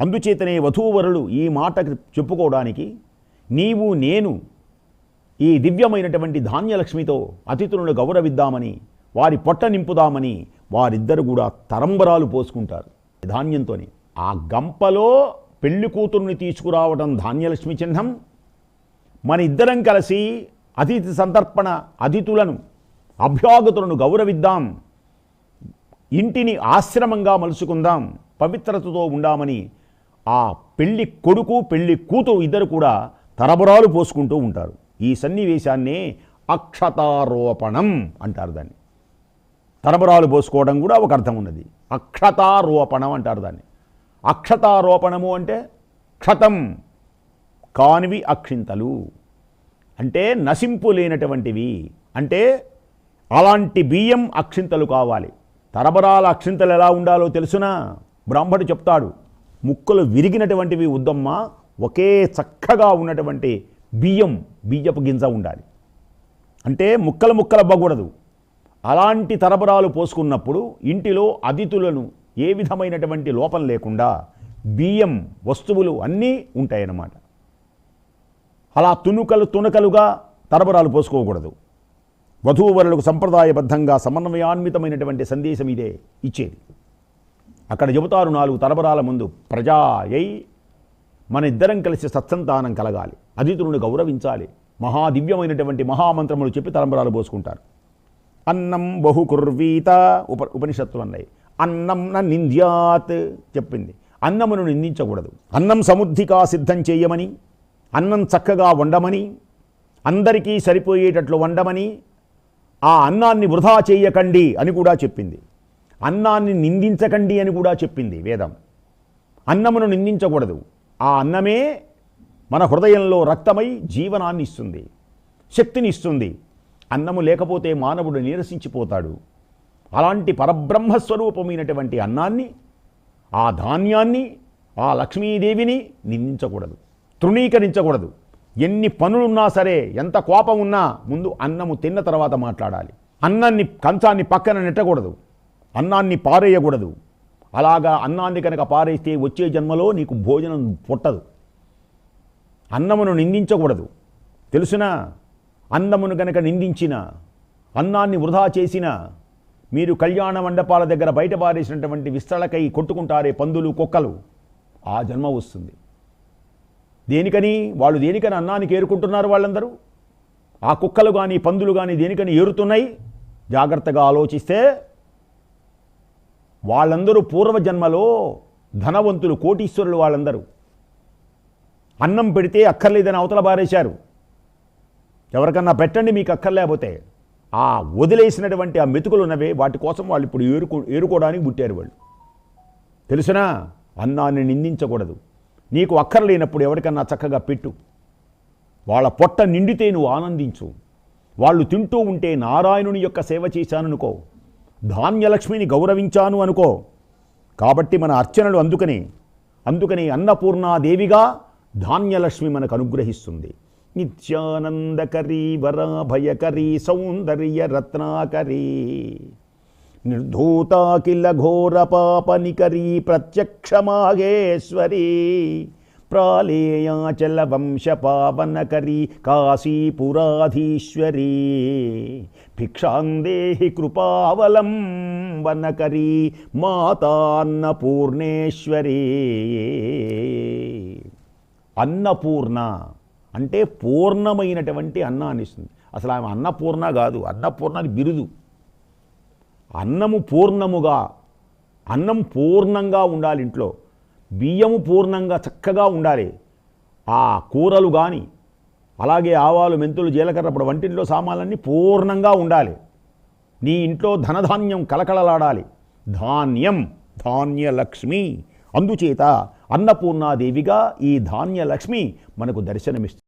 అందుచేతనే వధూవరులు ఈ మాట చెప్పుకోవడానికి నీవు నేను ఈ దివ్యమైనటువంటి ధాన్యలక్ష్మితో అతిథులను గౌరవిద్దామని వారి పొట్ట నింపుదామని వారిద్దరు కూడా తరంబరాలు పోసుకుంటారు. ధాన్యంతోని. ఆ గంపలో పెళ్ళి కూతురుని తీసుకురావడం ధాన్యలక్ష్మి చిహ్నం. మన ఇద్దరం కలిసి అతిథి సంతర్పణ అతిథులను అభ్యాగతులను గౌరవిద్దాం. ఇంటిని ఆశ్రమంగా మలుచుకుందాం. పవిత్రతతో ఉండామని ఆ పెళ్ళి కొడుకు పెళ్ళి కూతురు ఇద్దరు కూడా తరబరాలు పోసుకుంటూ ఉంటారు. ఈ సన్నివేశాన్నే అక్షతారోపణం అంటారు దాన్ని. తరబరాలు పోసుకోవడం కూడా ఒక అర్థం ఉన్నది. అక్షతారోపణం అంటారు దాన్ని. అక్షతారోపణము అంటే క్షతం కానివి అక్షింతలు. అంటే నశింపు లేనటువంటివి. అంటే అలాంటి బియ్యం అక్షింతలు కావాలి. తరబరాల అక్షింతలు ఎలా ఉండాలో తెలుసునా? బ్రాహ్మడు చెప్తాడు. ముక్కలు విరిగినటువంటివి ఉద్దమ్మ ఒకే చక్కగా ఉన్నటువంటి బియ్యం బియ్యపు గింజ ఉండాలి. అంటే ముక్కలు ముక్కలు అవ్వకూడదు. అలాంటి తరబరాలు పోసుకున్నప్పుడు ఇంటిలో అతిథులను ఏ విధమైనటువంటి లోపం లేకుండా బియ్యం వస్తువులు అన్నీ ఉంటాయన్నమాట. అలా తునుకలు తునకలుగా తరబరాలు పోసుకోకూడదు. వధూవరులకు సంప్రదాయబద్ధంగా సమన్వయాన్వితమైనటువంటి సందేశం ఇదే ఇచ్చేది. అక్కడ చెబుతారు నాలుగు తరబరాల ముందు ప్రజాయై మన ఇద్దరం కలిసి సత్సంతానం కలగాలి అతిథులను గౌరవించాలి మహాదివ్యమైనటువంటి మహామంత్రములు చెప్పి తరంబరాలు పోసుకుంటారు. అన్నం బహు కుర్వీత ఉప ఉపనిషత్తులు అన్నాయి. అన్నం న నింద్యాత్ చెప్పింది. అన్నమును నిందించకూడదు. అన్నం సముద్ధిగా సిద్ధం చేయమని అన్నం చక్కగా వండమని అందరికీ సరిపోయేటట్లు వండమని ఆ అన్నాన్ని వృధా చేయకండి అని కూడా చెప్పింది. అన్నాన్ని నిందించకండి అని కూడా చెప్పింది వేదం. అన్నమును నిందించకూడదు. ఆ అన్నమే మన హృదయంలో రక్తమై జీవనాన్ని ఇస్తుంది శక్తిని ఇస్తుంది. అన్నము లేకపోతే మానవుడు నీరసించిపోతాడు. అలాంటి పరబ్రహ్మస్వరూపమైనటువంటి అన్నాన్ని ఆ ధాన్యాన్ని ఆ లక్ష్మీదేవిని నిందించకూడదు తృణీకరించకూడదు. ఎన్ని పనులున్నా సరే ఎంత కోపం ఉన్నా ముందు అన్నము తిన్న తర్వాత మాట్లాడాలి. అన్నాన్ని కంచాన్ని పక్కన నెట్టకూడదు. అన్నాన్ని పారేయకూడదు. అలాగా అన్నాన్ని కనుక పారేస్తే వచ్చే జన్మలో నీకు భోజనం పుట్టదు. అన్నమును నిందించకూడదు. తెలుసునా? అన్నమును గనక నిందించిన అన్నాన్ని వృధా చేసిన మీరు కళ్యాణ మండపాల దగ్గర బయట పారేసినటువంటి కొట్టుకుంటారే పందులు కుక్కలు. ఆ జన్మ వస్తుంది. దేనికని? వాళ్ళు దేనికని అన్నానికి ఏరుకుంటున్నారు వాళ్ళందరూ? ఆ కుక్కలు కానీ పందులు కానీ దేనికని ఏరుతున్నాయి? జాగ్రత్తగా ఆలోచిస్తే వాళ్ళందరూ పూర్వజన్మలో ధనవంతులు కోటీశ్వరులు వాళ్ళందరూ. అన్నం పెడితే అక్కర్లేదని అవతల బారేశారు ఎవరికన్నా పెట్టండి మీకు అక్కర్లేకపోతే. ఆ వదిలేసినటువంటి ఆ మెతుకులు ఉన్నవే వాటి కోసం వాళ్ళు ఇప్పుడు ఏరుకో ఏరుకోవడానికి పుట్టారు వాళ్ళు. తెలుసునా? అన్నాన్ని నిందించకూడదు. నీకు అక్కర్లేనప్పుడు ఎవరికన్నా చక్కగా పెట్టు. వాళ్ళ పొట్ట నిండితే నువ్వు ఆనందించు. వాళ్ళు తింటూ ఉంటే నారాయణుని యొక్క సేవ చేశాననుకో. ధాన్యలక్ష్మిని గౌరవించాను అనుకో. కాబట్టి మన అర్చనలు అందుకని అందుకని అన్నపూర్ణాదేవిగా ధాన్యలక్ష్మి మనకు అనుగ్రహిస్తుంది. నిత్యానందకరీ వరాభయకరీ సౌందర్య రత్నాకరీ నిర్ధూతాకిల ఘోర పాపనికరీ ప్రత్యక్షమాగేశ్వరీ ప్రాళేయాచల వంశ పావనకరీ కాశీపురాధీశ్వరీ. భిక్షాందేహి కృపావలంబనకరీ మాతాన్నపూర్ణేశ్వరీ. అన్నపూర్ణ అంటే పూర్ణమైనటువంటి అన్నాన్ని ఇస్తుంది అసలు ఆమె అన్నపూర్ణ కాదు అన్నపూర్ణ అని బిరుదు. అన్నము పూర్ణముగా అన్నం పూర్ణంగా ఉండాలి ఇంట్లో. బియ్యము పూర్ణంగా చక్కగా ఉండాలి. ఆ కూరలు కానీ అలాగే ఆవాలు మెంతులు జీలకర్ర ఇప్పుడు వంటింట్లో సామాన్లన్నీ పూర్ణంగా ఉండాలి. నీ ఇంట్లో ధనధాన్యం కలకలలాడాలి. ధాన్యం ధాన్యలక్ష్మి. అందుచేత అన్నపూర్ణాదేవిగా ఈ ధాన్యలక్ష్మి మనకు దర్శనమిస్తుంది.